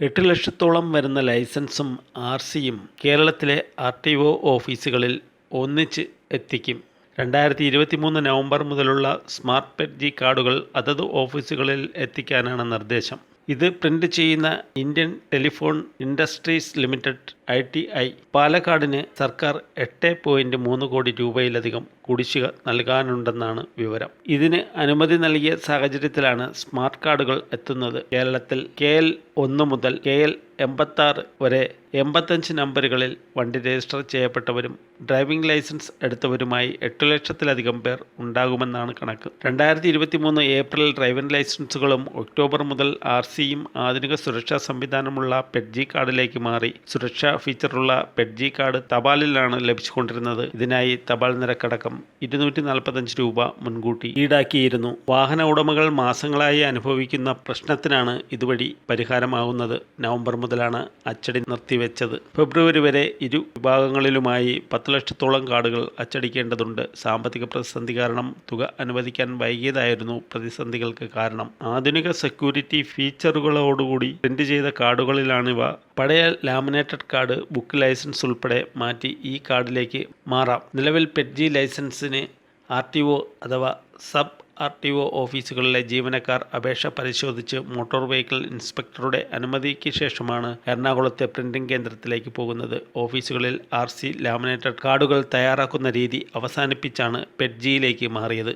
എട്ട് ലക്ഷത്തോളം വരുന്ന ലൈസൻസും ആർ സിയും കേരളത്തിലെ ആർ ടി ഒ ഓഫീസുകളിൽ ഒന്നിച്ച് എത്തിക്കും. രണ്ടായിരത്തി ഇരുപത്തി മൂന്ന് നവംബർ മുതലുള്ള സ്മാർട്ട് പെഡ്ജി കാർഡുകൾ അതത് ഓഫീസുകളിൽ എത്തിക്കാനാണ് നിർദ്ദേശം. ഇത് പ്രിന്റ് ചെയ്യുന്ന Indian telephone industries limited I T I പാലക്കാടിന് സർക്കാർ എട്ട് പോയിന്റ് മൂന്ന് കോടി രൂപയിലധികം കുടിശ്ശിക നൽകാനുണ്ടെന്നാണ് വിവരം. ഇതിന് അനുമതി നൽകിയ സാഹചര്യത്തിലാണ് സ്മാർട്ട് കാർഡുകൾ എത്തുന്നത്. കേരളത്തിൽ കെ എൽ ഒന്ന് മുതൽ കെ എൽ എൺപത്താറ് വരെ എൺപത്തഞ്ച് നമ്പറുകളിൽ വണ്ടി രജിസ്റ്റർ ചെയ്യപ്പെട്ടവരും ഡ്രൈവിംഗ് ലൈസൻസ് എടുത്തവരുമായി എട്ട് ലക്ഷത്തിലധികം പേർ ഉണ്ടാകുമെന്നാണ് കണക്ക്. രണ്ടായിരത്തി ഇരുപത്തി മൂന്ന് ഏപ്രിൽ ഡ്രൈവിംഗ് ലൈസൻസുകളും ഒക്ടോബർ മുതൽ ആർ സിയും ആധുനിക സുരക്ഷാ സംവിധാനമുള്ള പെഡ്ജി കാർഡിലേക്ക് മാറി. സുരക്ഷാ ഫീച്ചറുള്ള പെഡ്ജി കാർഡ് തപാലിലാണ് ലഭിച്ചുകൊണ്ടിരുന്നത്. ഇതിനായി തപാൽ നിരക്കടക്കം ഇരുന്നൂറ്റി നാൽപ്പത്തഞ്ച് രൂപ മുൻകൂട്ടി ഈടാക്കിയിരുന്നു. വാഹന ഉടമകൾ മാസങ്ങളായി അനുഭവിക്കുന്ന പ്രശ്നത്തിനാണ് ഇതുവഴി പരിഹാരമാകുന്നത് നവംബർ മുതലാണ് അച്ചടി നിർത്തിവെച്ചത്. ഫെബ്രുവരി വരെ ഇരു വിഭാഗങ്ങളിലുമായി പത്ത് ലക്ഷത്തോളം കാർഡുകൾ അച്ചടിക്കേണ്ടതുണ്ട്. സാമ്പത്തിക പ്രതിസന്ധി കാരണം തുക അനുവദിക്കാൻ വൈകിയതായിരുന്നു പ്രതിസന്ധികൾക്ക് കാരണം. ആധുനിക സെക്യൂരിറ്റി ഫീച്ചറുകളോടുകൂടി പ്രിന്റ് ചെയ്ത കാർഡുകളിലാണിവ. പഴയ ലാമിനേറ്റഡ് കാർഡ് ബുക്ക് ലൈസൻസ് ഉൾപ്പെടെ മാറ്റി ഈ കാർഡിലേക്ക് മാറാം. നിലവിൽ പെറ്റ്ജി ലൈസൻസിന് ആർ ടി ഒ അഥവാ സബ് ആർ ടി ഒ ഓഫീസുകളിലെ ജീവനക്കാർ അപേക്ഷ പരിശോധിച്ച് മോട്ടോർ വെഹിക്കിൾ ഇൻസ്പെക്ടറുടെ അനുമതിക്ക് ശേഷമാണ് എറണാകുളത്തെ പ്രിന്റിംഗ് കേന്ദ്രത്തിലേക്ക് പോകുന്നത്. ഓഫീസുകളിൽ ആർ സി ലാമിനേറ്റഡ് കാർഡുകൾ തയ്യാറാക്കുന്ന രീതി അവസാനിപ്പിച്ചാണ് പെഡ്ജിയിലേക്ക് മാറിയത്.